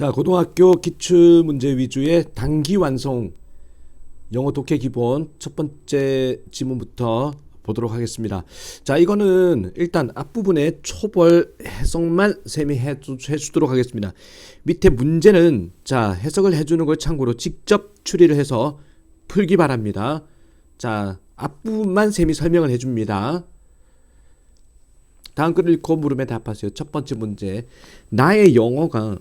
자, 고등학교 기출 문제 위주의 단기 완성 영어 독해 기본 첫 번째 지문부터 보도록 하겠습니다. 자, 이거는 일단 앞부분에 초벌 해석만 쌤이 해주, 해주도록 하겠습니다. 밑에 문제는 자, 해석을 해주는 걸 참고로 직접 추리를 해서 풀기 바랍니다. 자, 앞부분만 쌤이 설명을 해줍니다. 다음 글을 읽고 물음에 답하세요. 첫 번째 문제. 나의 영어가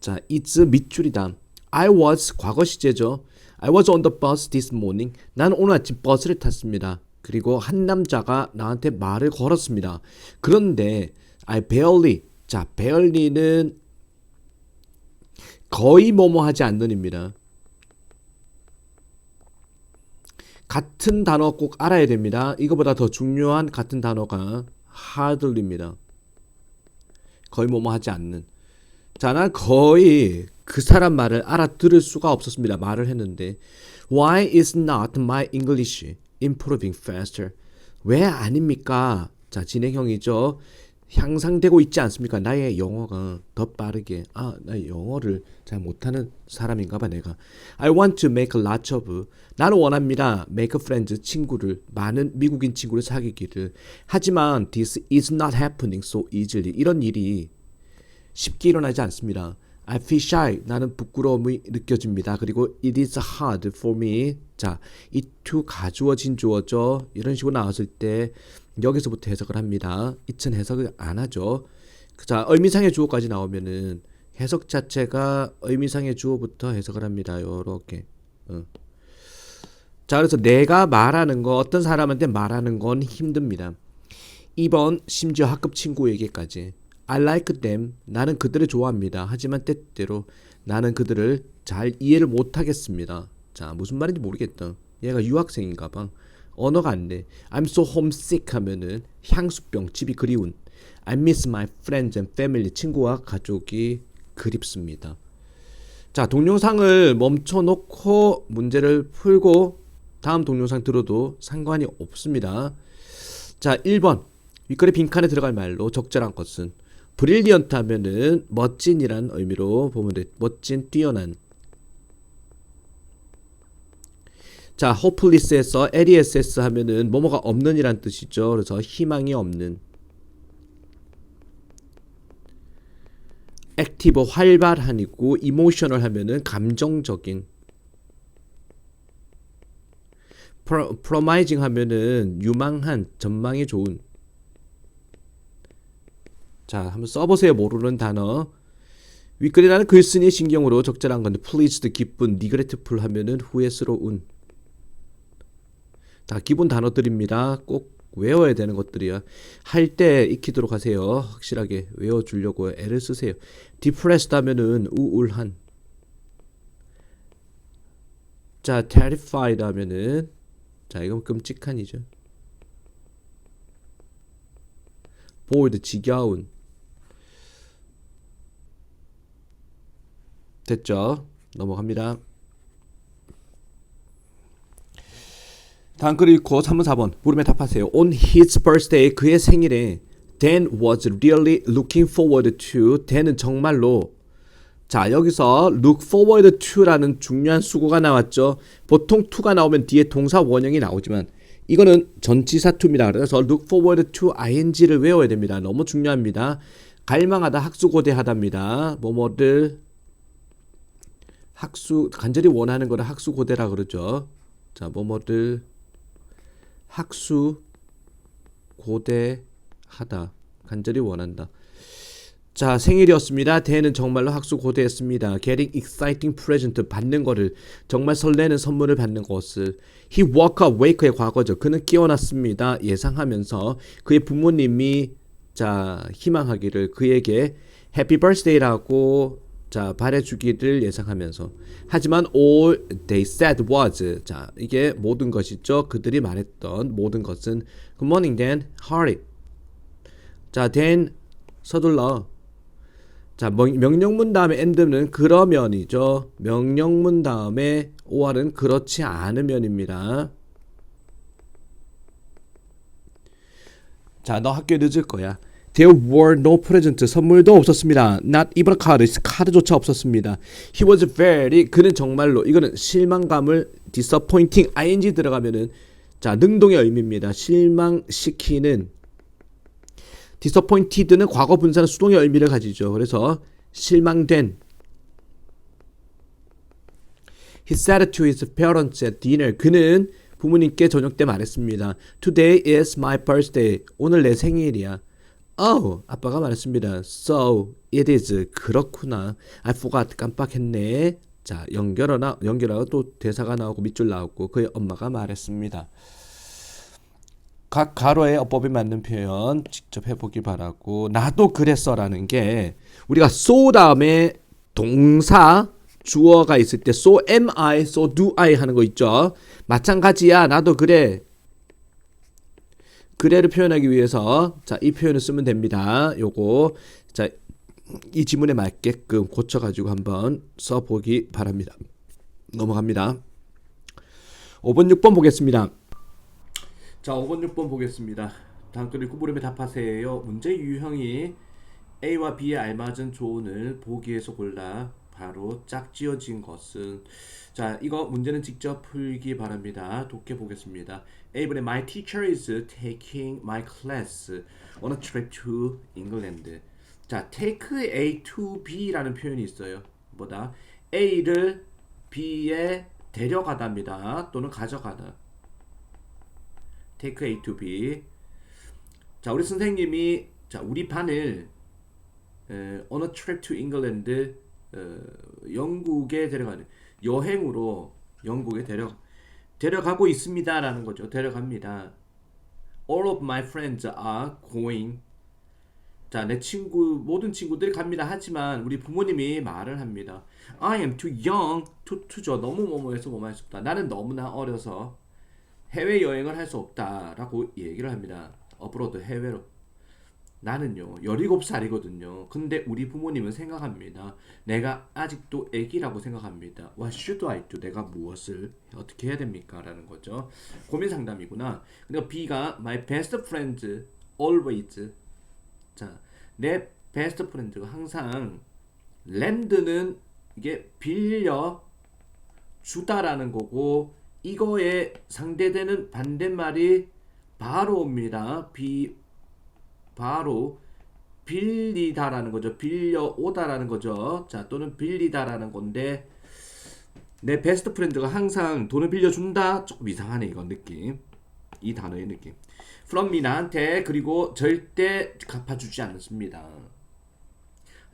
자, it's 밑줄이다. I was 과거 시제죠. I was on the bus this morning. 난 오늘 아침 버스를 탔습니다. 그리고 한 남자가 나한테 말을 걸었습니다. 그런데 I barely 자, barely는 거의 뭐뭐 하지 않는입니다. 같은 단어 꼭 알아야 됩니다. 이거보다 더 중요한 같은 단어가 hardly입니다. 거의 뭐뭐 하지 않는. 자, 난 거의 그 사람 말을 알아들을 수가 없었습니다. 말을 했는데 Why is not my English improving faster? 왜 아닙니까? 자, 진행형이죠. 향상되고 있지 않습니까? 나의 영어가 더 빠르게 아, 나 영어를 잘 못하는 사람인가 봐 내가. I want to make a lot of 나는 원합니다. make friends 친구를 많은 미국인 친구를 사귀기를. 하지만 this is not happening so easily. 이런 일이 쉽게 일어나지 않습니다. I feel shy. 나는 부끄러움이 느껴집니다. 그리고 it is hard for me. 자, 이 to 가주어진 주어죠. 이런 식으로 나왔을 때 여기서부터 해석을 합니다. 이천 해석을 안 하죠. 자, 의미상의 주어까지 나오면은 해석 자체가 의미상의 주어부터 해석을 합니다. 요렇게. 어. 자, 그래서 내가 말하는 거 어떤 사람한테 말하는 건 힘듭니다. 2번 심지어 학급 친구에게까지 I like them. 나는 그들을 좋아합니다. 하지만 때때로 나는 그들을 잘 이해를 못하겠습니다. 자, 무슨 말인지 모르겠다. 얘가 유학생인가 봐. 언어가 안 돼. I'm so homesick 하면은 향수병, 집이 그리운. I miss my friends and family. 친구와 가족이 그립습니다. 자, 동영상을 멈춰놓고 문제를 풀고 다음 동영상 들어도 상관이 없습니다. 자, 1번. 윗글의 빈칸에 들어갈 말로 적절한 것은 브릴리언트 하면은 멋진이란 의미로 보면 돼. 멋진, 뛰어난. 자, hopeless에서 less 하면은 뭐뭐가 없는 이란 뜻이죠. 그래서 희망이 없는. 액티브 활발한이고 이모셔널 하면은 감정적인. 프로마이징 하면은 유망한 전망이 좋은. 자, 한번 써보세요. 모르는 단어. 윗글이라는 글쓴이의 신경으로 적절한 건데 pleased 기쁜, regretful 하면은 후회스러운. 다 기본 단어들입니다. 꼭 외워야 되는 것들이야. 할 때 익히도록 하세요. 확실하게 외워주려고 애를 쓰세요. depressed 하면은 우울한. 자, terrified 하면은 자, 이건 끔찍한이죠. bored 지겨운. 됐죠? 넘어갑니다. 다음 글 읽고 3번 4번 물음에 답하세요. On his birthday 그의 생일에 Dan was really looking forward to Dan은 정말로 자 여기서 look forward to라는 중요한 수고가 나왔죠. 보통 to가 나오면 뒤에 동사 원형이 나오지만 이거는 전치사 to입니다. 그래서 look forward to ing를 외워야 됩니다. 너무 중요합니다. 갈망하다 학수고대하답니다. 뭐뭐를 학수 간절히 원하는 거를 학수 고대라 그러죠. 자 뭐뭐를 학수 고대하다 간절히 원한다. 자 생일이었습니다. 대는 정말로 학수 고대했습니다. Getting exciting present 받는 거를 정말 설레는 선물을 받는 것을 He woke up wake의 과거죠. 그는 깨어났습니다. 예상하면서 그의 부모님이 자 희망하기를 그에게 해피 birthday라고 자 말해주기를 예상하면서. 하지만 all they said was 자 이게 모든 것이죠. 그들이 말했던 모든 것은 Good morning Dan. Hurry 자 Dan 서둘러. 자 명- 명령문 다음에 and는 그러면이죠. 명령문 다음에 or은 그렇지 않으면입니다. 자 너 학교에 늦을 거야 There were no presents. 선물도 없었습니다. Not even a card. 카드조차 없었습니다. He was very 그는 정말로 이거는 실망감을 disappointing ing 들어가면은 자 능동의 의미입니다. 실망시키는 disappointed는 과거 분사는 수동의 의미를 가지죠. 그래서 실망된 He said to his parents at dinner. 그는 부모님께 저녁 때 말했습니다. Today is my birthday. 오늘 내 생일이야. Oh, 아빠가 말했습니다. So it is. 그렇구나. I forgot. 깜빡했네. 자, 연결하나 연결하고 또 대사가 나오고 밑줄 나오고 그의 엄마가 말했습니다. 각 가로에 어법에 맞는 표현 직접 해보기 바라고 나도 그랬어라는 게 우리가 so 다음에 동사 주어가 있을 때 so am I, so do I 하는 거 있죠. 마찬가지야 나도 그래. 그래를 표현하기 위해서 자 이 표현을 쓰면 됩니다. 요거 자 이 지문에 맞게끔 고쳐 가지고 한번 써 보기 바랍니다. 넘어갑니다. 5번 6번 보겠습니다. 자, 5번 6번 보겠습니다. 단글이 구부름에 답하세요. 문제 유형이 A와 B에 알맞은 조언을 보기에서 골라 바로 짝지어진 것은 자, 이거 문제는 직접 풀기 바랍니다. 돕게 보겠습니다. A분의 My teacher is taking my class on a trip to England. 자, take A to B라는 표현이 있어요. 뭐다? A를 B에 데려가다입니다. 또는 가져가다. take A to B. 자, 우리 선생님이 자, 우리 반을 에, on a trip to England 어, 영국에 데려가는 여행으로 영국에 데려 데려가고 있습니다라는 거죠. 데려갑니다. All of my friends are going. 자, 내 친구 모든 친구들이 갑니다. 하지만 우리 부모님이 말을 합니다. I am too young to to죠. 너무 뭐뭐해서 뭐뭐 할수 없다. 나는 너무나 어려서 해외 여행을 할 수 없다라고 얘기를 합니다. 어브로드 해외로. 나는요 17살이거든요. 근데 우리 부모님은 생각합니다. 내가 아직도 애기라고 생각합니다. What should I do? 내가 무엇을 어떻게 해야 됩니까? 라는 거죠. 고민 상담이구나. 그러니까 B가 my best friend always 자, 내 베스트 프렌드가 항상 랜드는 이게 빌려 주다라는 거고 이거에 상대되는 반대말이 바로 옵니다. 비 바로 빌리다라는 거죠. 빌려 오다라는 거죠. 자, 또는 빌리다라는 건데 내 베스트 프렌드가 항상 돈을 빌려준다. 조금 이상하네 이건 느낌. 이 단어의 느낌. from me 나한테 그리고 절대 갚아주지 않습니다.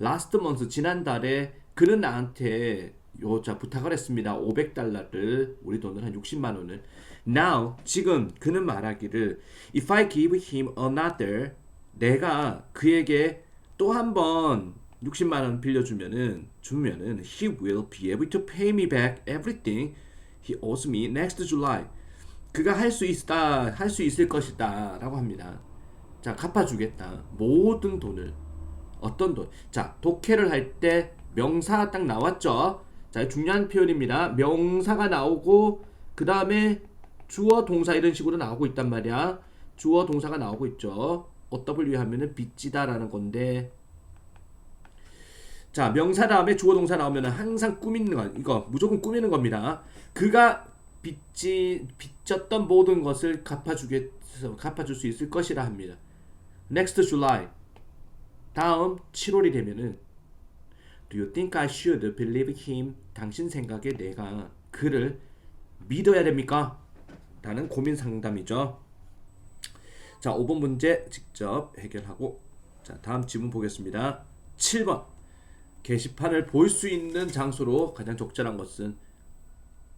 last month 지난달에 그는 나한테 요자 부탁을 했습니다. 500달러를 우리 돈을 한 60만 원을 now 지금 그는 말하기를 if I give him another 내가 그에게 또 한 번 60만 원 빌려주면은 주면은 he will be able to pay me back everything he owes me next July 그가 할 수 있다 할 수 있을 것이다 라고 합니다. 자 갚아주겠다 모든 돈을 어떤 돈? 자 독해를 할 때 명사가 딱 나왔죠. 자 중요한 표현입니다. 명사가 나오고 그 다음에 주어 동사 이런 식으로 나오고 있단 말이야. 주어 동사가 나오고 있죠. OW 하면은 빚지다라는 건데 자 명사 다음에 주어 동사 나오면은 항상 꾸미는 거 이거 무조건 꾸미는 겁니다. 그가 빚지 빚졌던 모든 것을 갚아주겠 갚아줄 수 있을 것이라 합니다. Next July 다음 7월이 되면은 Do you think I should believe him? 당신 생각에 내가 그를 믿어야 됩니까? 라는 고민 상담이죠. 자, 5번 문제 직접 해결하고 자, 다음 지문 보겠습니다. 7번 게시판을 볼 수 있는 장소로 가장 적절한 것은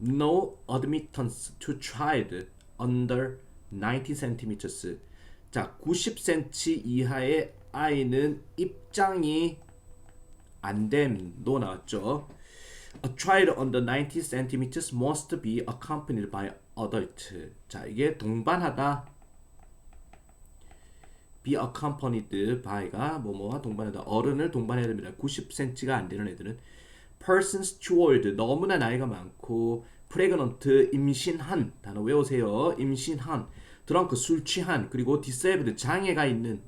No admittance to child under 90 cm. 자, 90cm 이하의 아이는 입장이 안 됨도 나왔죠. A child under 90 cm must be accompanied by adult. 자, 이게 동반하다. Be accompanied by가 뭐뭐와 동반하다. 어른을 동반해야 됩니다. 90cm가 안 되는 애들은 persons too 너무나 나이가 많고 pregnant 임신한 단어 외우세요. 임신한 drunk 술 취한 그리고 disabled 장애가 있는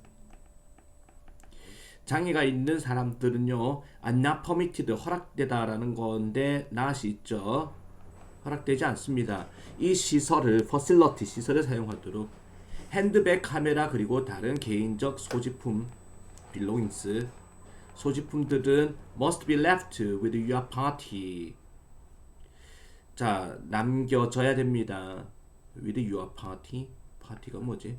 장애가 있는 사람들은요, not permitted 허락되다라는 건데 낫이 있죠. 허락되지 않습니다. 이 시설을 facility 시설을 사용하도록 핸드백 카메라 그리고 다른 개인적 소지품 belongings 소지품들은 must be left with your party. 자, 남겨져야 됩니다. with your party. 파티가 뭐지?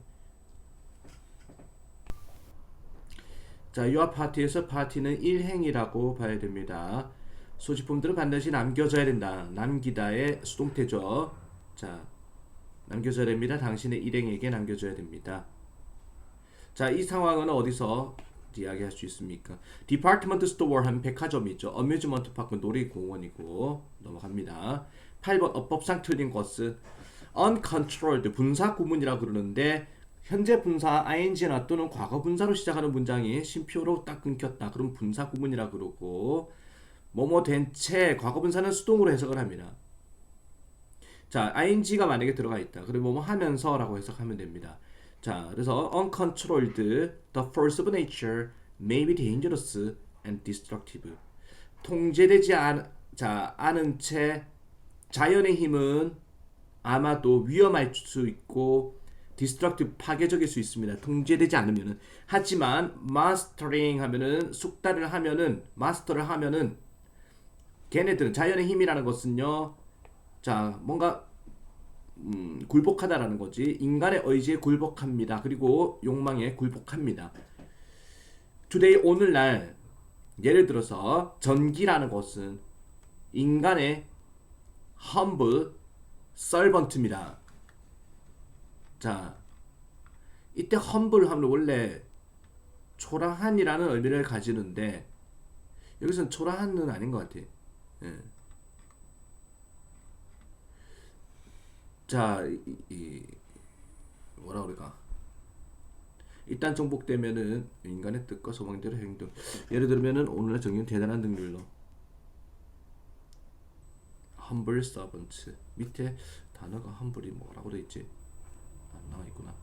자, your party에서 파티는 일행이라고 봐야 됩니다. 소지품들은 반드시 남겨져야 된다. 남기다의 수동태죠. 자, 남겨져야 됩니다. 당신의 일행에게 남겨줘야 됩니다. 자, 이 상황은 어디서 이야기할 수 있습니까? 디파트먼트 스토어 하면 백화점이 있죠. 어뮤즈먼트 파크 놀이공원이고 넘어갑니다. 8번 어법상 틀린 것은 uncontrolled 분사 구문이라 그러는데 현재 분사 ing나 또는 과거 분사로 시작하는 문장이 쉼표로 딱 끊겼다. 그럼 분사 구문이라 그러고 뭐뭐 된 채 과거 분사는 수동으로 해석을 합니다. 자, ing가 만약에 들어가 있다. 그리고 뭐뭐 하면서라고 해석하면 됩니다. 자, 그래서 uncontrolled, the force of nature may be dangerous and destructive. 통제되지 않, 자, 않은 채 자연의 힘은 아마도 위험할 수 있고 destructive 파괴적일 수 있습니다. 통제되지 않으면은 하지만 mastering 하면은 숙달을 하면은 마스터를 하면은 걔네들은 자연의 힘이라는 것은요. 자, 뭔가 음, 굴복하다라는 거지. 인간의 의지에 굴복합니다. 그리고 욕망에 굴복합니다. today 오늘날 예를 들어서 전기라는 것은 인간의 humble servant입니다. 자, 이때 humble 하면 원래 초라한이라는 의미를 가지는데 여기서는 초라한은 아닌 것 같아. 예. 자, 이, 이 뭐라 그럴까? 일단 정복되면은 인간의 뜻과 소망대로 행동. 예를 들면은 오늘날 정의는 대단한 등률로 humble servant 밑에 단어가 humble이 뭐라고 돼 있지? 안 나와 있구나.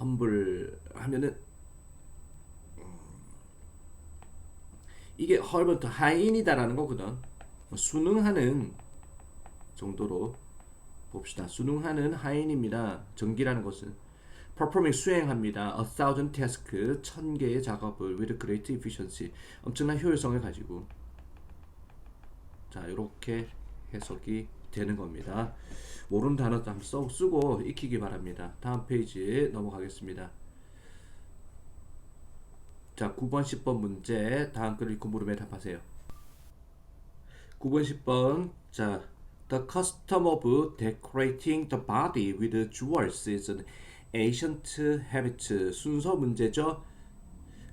humble 하면은 음, 이게 헐버트 하인이다라는 거거든. 순응하는 정도로 봅시다. 순응하는 하인입니다. 전기라는 것은 performing 수행합니다. a thousand task 천 개의 작업을 with great efficiency 엄청난 효율성을 가지고 자 이렇게 해석이 되는 겁니다. 모르는 단어도 한번 써, 쓰고 익히기 바랍니다. 다음 페이지 넘어가겠습니다. 자 9번 10번 문제 다음 글을 읽고 물음에 답하세요. 9번 10번 자 The custom of decorating the body with jewels is an ancient habit. 순서 문제죠.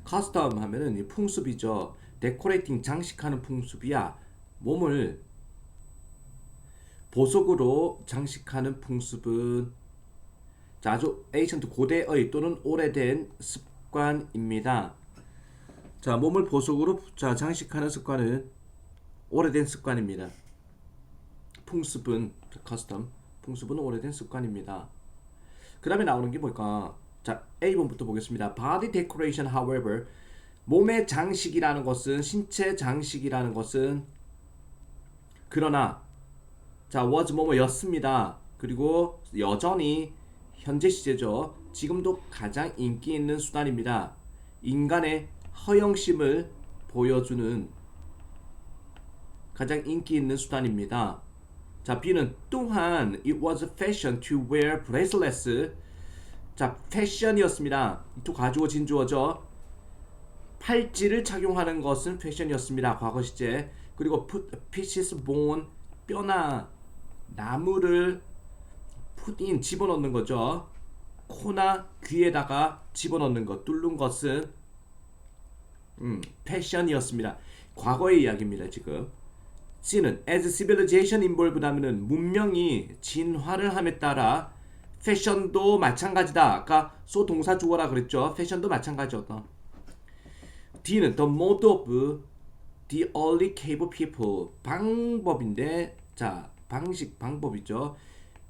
custom 하면은 이 풍습이죠. decorating 장식하는 풍습이야. 몸을 보석으로 장식하는 풍습은 자, 아주 ancient 고대의 또는 오래된 습관입니다. 자, 몸을 보석으로 자, 장식하는 습관은 오래된 습관입니다. 풍습은 커스텀 풍습은 오래된 습관입니다. 그 다음에 나오는 게 뭘까? 자 A번부터 보겠습니다. Body decoration, however, 몸의 장식이라는 것은 신체 장식이라는 것은 그러나 자 was 뭐뭐였습니다. 그리고 여전히 현재 시제죠. 지금도 가장 인기 있는 수단입니다. 인간의 허영심을 보여주는 가장 인기 있는 수단입니다. 자, B는 또한 it was fashion to wear bracelets. 자, 패션이었습니다. 또 가주어진 주어죠. 팔찌를 착용하는 것은 패션이었습니다. 과거 시제. 그리고 put pieces bone 뼈나 나무를 put in 집어넣는 거죠. 코나 귀에다가 집어넣는 것, 뚫는 것은 음, 패션이었습니다. 과거의 이야기입니다, 지금. C는 as civilization involved 하면은 문명이 진화를 함에 따라 패션도 마찬가지다. 아까 소 동사 주어라 그랬죠. 패션도 마찬가지였다. D는 the mode of the early cave people 방법인데 자 방식 방법이죠.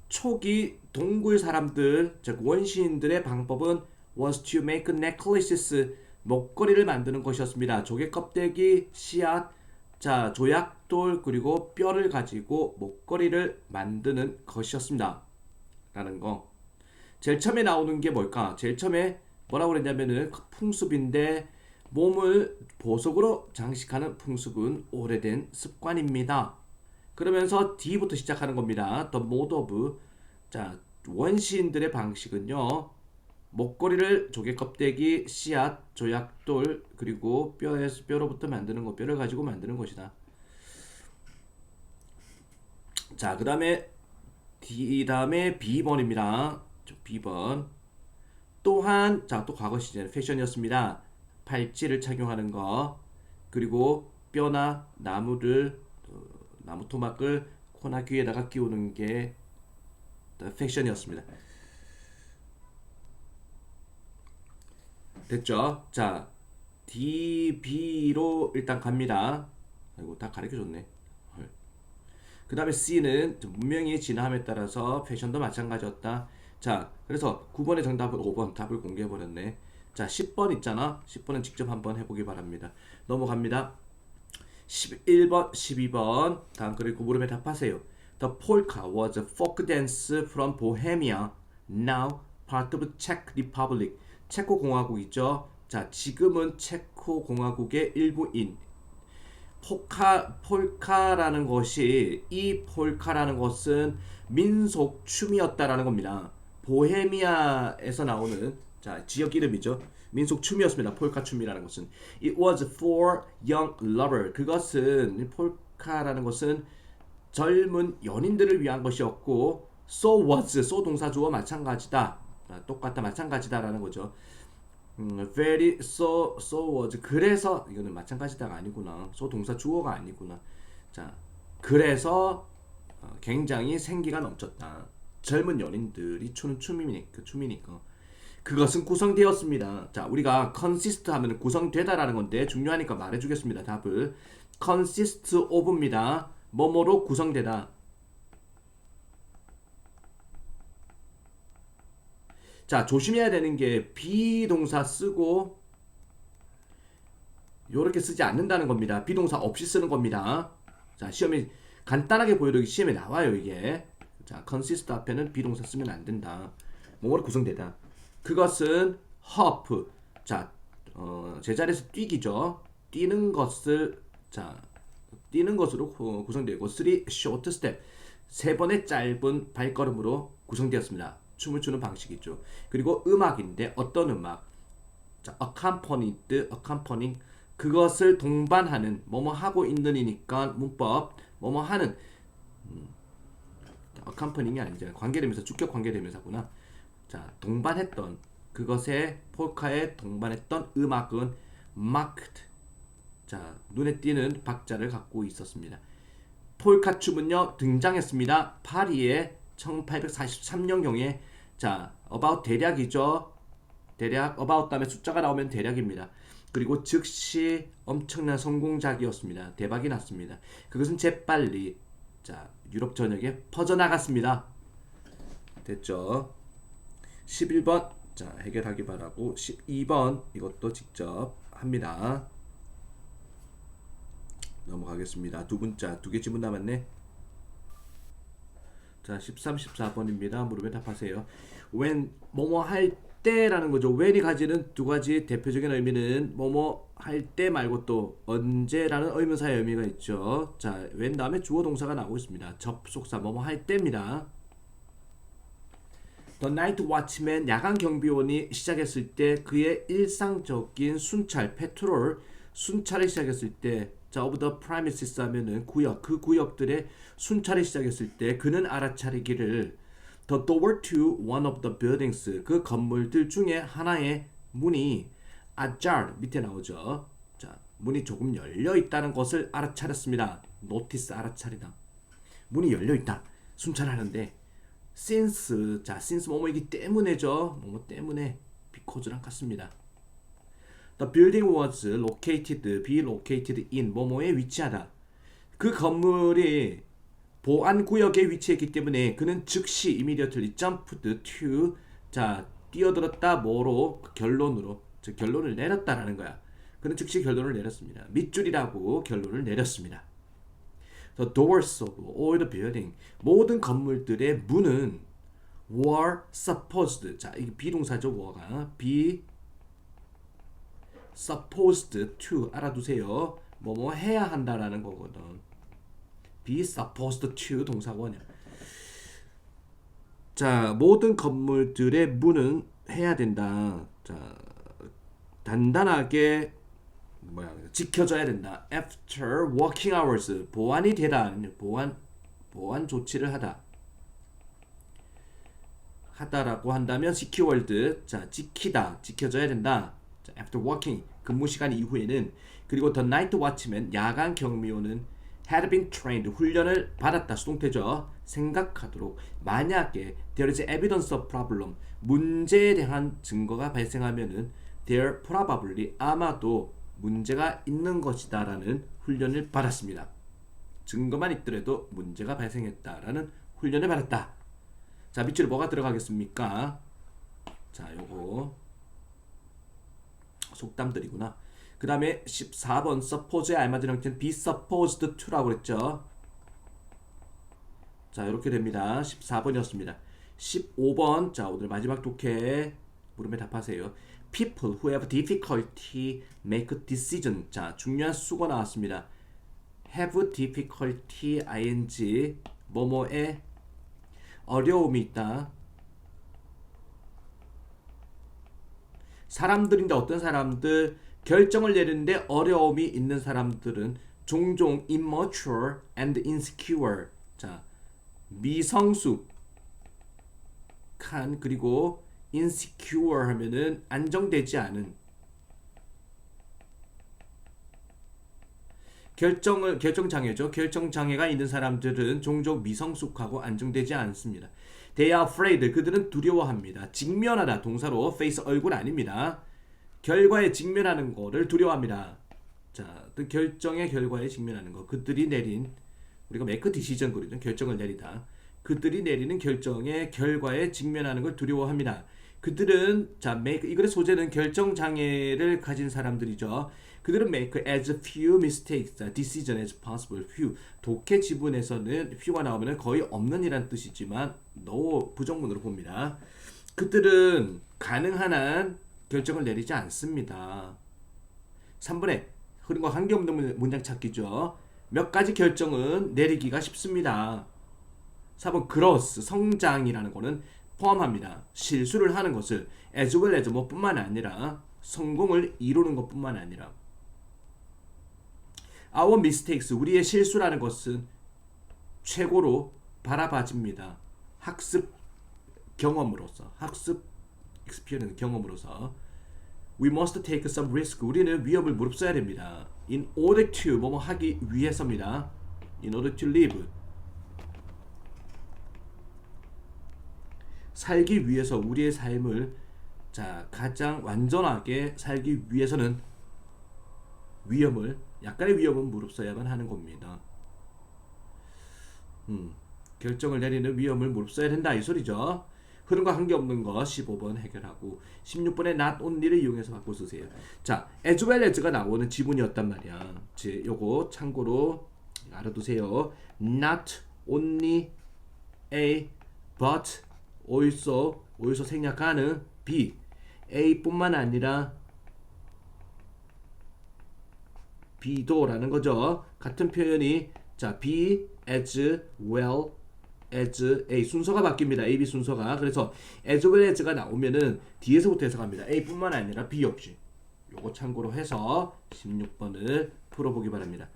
초기 동굴 사람들 즉 원시인들의 방법은 was to make necklaces 목걸이를 만드는 것이었습니다. 조개 껍데기, 씨앗, 자 조약돌 그리고 뼈를 가지고 목걸이를 만드는 것이었습니다. 라는 거. 제일 처음에 나오는 게 뭘까? 제일 처음에 뭐라고 그랬냐면은 풍습인데 몸을 보석으로 장식하는 풍습은 오래된 습관입니다. 그러면서 D부터 시작하는 겁니다. The mode of 자 원시인들의 방식은요. 목걸이를 조개 껍데기, 씨앗, 조약돌 그리고 뼈에서 뼈로부터 만드는 것, 뼈를 가지고 만드는 것이다. 자, 그다음에 D 다음에 B번입니다. B번. 또한 자, 또 과거 시절 패션이었습니다. 팔찌를 착용하는 거. 그리고 뼈나 나무를 어, 나무 토막을 코나 귀에다가 끼우는 게 패션이었습니다. 됐죠? 자, D, B로 일단 갑니다. 아이고, 다 가르쳐 줬네. 그 다음에 C는 문명이 진화함에 따라서 패션도 마찬가지였다. 자, 그래서 9번의 정답은 5번 답을 공개해버렸네. 자, 10번 있잖아. 10번은 직접 한번 해보기 바랍니다. 넘어갑니다. 11번, 12번. 다음 그리고 물음에 답하세요. The polka was a folk dance from Bohemia, now part of Czech Republic. 체코 공화국 있죠. 자, 지금은 체코 공화국의 일부인 포카 폴카라는 것이 이 폴카라는 것은 민속 춤이었다라는 겁니다. 보헤미아에서 나오는 자 지역 이름이죠. 민속 춤이었습니다. 폴카 춤이라는 것은 it was for young lover. 그것은 폴카라는 것은 젊은 연인들을 위한 것이었고 so was so 동사주어 마찬가지다. 아, 똑같다 마찬가지다라는 거죠. 음, very so so was 그래서 이거는 마찬가지다가 아니구나. so 동사 주어가 아니구나. 자, 그래서 어, 굉장히 생기가 넘쳤다. 젊은 연인들이 추는 춤이니까 그 춤이니까. 그것은 구성되었습니다. 자, 우리가 consist 하면 구성되다라는 건데 중요하니까 말해주겠습니다. 답을 consist of입니다. 뭐뭐로 구성되다. 자, 조심해야 되는 게 비동사 쓰고 요렇게 쓰지 않는다는 겁니다. 비동사 없이 쓰는 겁니다. 자, 시험에 간단하게 보여드리기 시험에 나와요, 이게. 자, consist 앞에는 비동사 쓰면 안 된다. 뭐로 구성되다. 그것은 hop. 자, 어, 제자리에서 뛰기죠. 뛰는 것을 자, 뛰는 것으로 구- 구성되고 3 short step. 세 번의 짧은 발걸음으로 구성되었습니다. 춤을 추는 방식이죠. 그리고 음악인데 어떤 음악? 자, accompanied, accompanying 그것을 동반하는 뭐뭐 하고 있는이니까 문법 뭐뭐 하는 음, accompanying이 아니잖아요. 관계대명사 주격 관계대명사구나. 자, 동반했던 그것에 폴카에 동반했던 음악은 marked. 자, 눈에 띄는 박자를 갖고 있었습니다. 폴카 춤은요 등장했습니다. 파리에 1843년경에 자 about 대략이죠. 대략 about 다음에 숫자가 나오면 대략입니다. 그리고 즉시 엄청난 성공작이었습니다. 대박이 났습니다. 그것은 재빨리 자 유럽 전역에 퍼져나갔습니다. 됐죠? 11번 자 해결하기 바라고 12번 이것도 직접 합니다. 넘어가겠습니다. 두 문자 두 개 지문 남았네. 자, 13, 14번입니다. 물음에 답하세요. When 뭐뭐 할 때라는 거죠. when이 가지는 두 가지 대표적인 의미는 뭐뭐 할 때 말고 또 언제라는 의문사의 의미가 있죠. 자, when 다음에 주어 동사가 나오고 있습니다. 접속사 뭐뭐 할 때입니다. The Night Watchman 야간 경비원이 시작했을 때 그의 일상적인 순찰 패트롤 순찰을 시작했을 때 자, of the premises 하면은 구역 그 구역들의 순찰을 시작했을 때 그는 알아차리기를 the door to one of the buildings 그 건물들 중에 하나의 문이 ajar 밑에 나오죠. 자, 문이 조금 열려 있다는 것을 알아차렸습니다. notice 알아차리다. 문이 열려 있다. 순찰하는데 since 자 since 뭐뭐이기 때문에죠. 뭐뭐 때문에 because랑 같습니다. The building was located, be located in 뭐뭐에 위치하다. 그 건물이 보안 구역에 위치했기 때문에 그는 즉시 immediately jumped to 자 뛰어들었다 뭐로 결론으로 즉 결론을 내렸다라는 거야. 그는 즉시 결론을 내렸습니다. 밑줄이라고 결론을 내렸습니다. The doors of all the building 모든 건물들의 문은 were supposed 자 이게 비동사죠 were가 be supposed to 알아두세요. 뭐뭐 해야 한다라는 거거든. Be supposed to 동사원이야. 자 모든 건물들의 문은 해야 된다. 자 단단하게 뭐야 지켜져야 된다. After working hours 보완이 되다 보완 보완 조치를 하다 하다라고 한다면 secured 자 지키다 지켜져야 된다. 자, after working 근무 시간 이후에는 그리고 the night watchman 야간 경비원은 had been trained 훈련을 받았다 수동태죠. 생각하도록 만약에 there is evidence of problem 문제에 대한 증거가 발생하면은 there probably 아마도 문제가 있는 것이다 라는 훈련을 받았습니다. 증거만 있더라도 문제가 발생했다 라는 훈련을 받았다. 자 밑줄에 뭐가 들어가겠습니까? 자 요거 속담들이구나. 그 다음에 14번 suppose에 알맞은 형태는 be supposed to라고 그랬죠. 자 이렇게 됩니다. 14번이었습니다. 15번 자 오늘 마지막 독해 물음에 답하세요. People who have difficulty make decision. 자 중요한 수가 나왔습니다. have difficulty ing 뭐뭐에 어려움이 있다. 사람들인데 어떤 사람들 결정을 내리는데 어려움이 있는 사람들은 종종 immature and insecure 자 미성숙한 그리고 insecure 하면은 안정되지 않은 결정을 결정 장애죠. 결정 장애가 있는 사람들은 종종 미성숙하고 안정되지 않습니다. They are afraid. 그들은 두려워합니다. 직면하다 동사로 face 얼굴 아닙니다. 결과에 직면하는 거를 두려워합니다. 자, 그 결정의 결과에 직면하는 거. 그들이 내린 우리가 make decision 그러죠. 결정을 내리다. 그들이 내리는 결정의 결과에 직면하는 걸 두려워합니다. 그들은 자 make 이 글의 소재는 결정 장애를 가진 사람들이죠. 그들은 make as few mistakes, decision as possible. few 독해 지문에서는 few가 나오면 거의 없는이란 뜻이지만 no 부정문으로 봅니다. 그들은 가능한 한 결정을 내리지 않습니다. 3번에 흐름과 관계없는 문장 찾기죠. 몇 가지 결정은 내리기가 쉽습니다. 4번 gross 성장이라는 거는 포함합니다. 실수를 하는 것을 as well as 뭐뿐만 아니라 성공을 이루는 것뿐만 아니라 our mistakes 우리의 실수라는 것은 최고로 바라봐집니다. 학습 경험으로서 학습 experience 경험으로서 we must take some risk 우리는 위험을 무릅써야 됩니다. in order to 뭐뭐 하기 위해서입니다. in order to live 살기 위해서 우리의 삶을 자 가장 완전하게 살기 위해서는 위험을 약간의 위험은 무릅써야만 하는 겁니다. 음, 결정을 내리는 위험을 무릅써야 된다 이 소리죠. 흐름과 관계없는 거 15번 해결하고 16번에 not only를 이용해서 바꿔 쓰세요. 자, as well as가 나오는 지문이었단 말이야. 제 요거 참고로 알아두세요. not only A but also also 생략하는 B A뿐만 아니라 B도라는 거죠. 같은 표현이 자 B as well as A 순서가 바뀝니다. A, B 순서가 그래서 as well as가 나오면은 뒤에서부터 해석합니다. A뿐만 아니라 B 역시 요거 참고로 해서 16번을 풀어보기 바랍니다.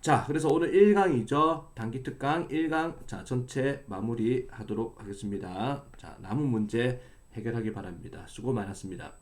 자, 그래서 오늘 1강이죠. 단기 특강 1강 자, 전체 마무리 하도록 하겠습니다. 자, 남은 문제 해결하기 바랍니다. 수고 많았습니다.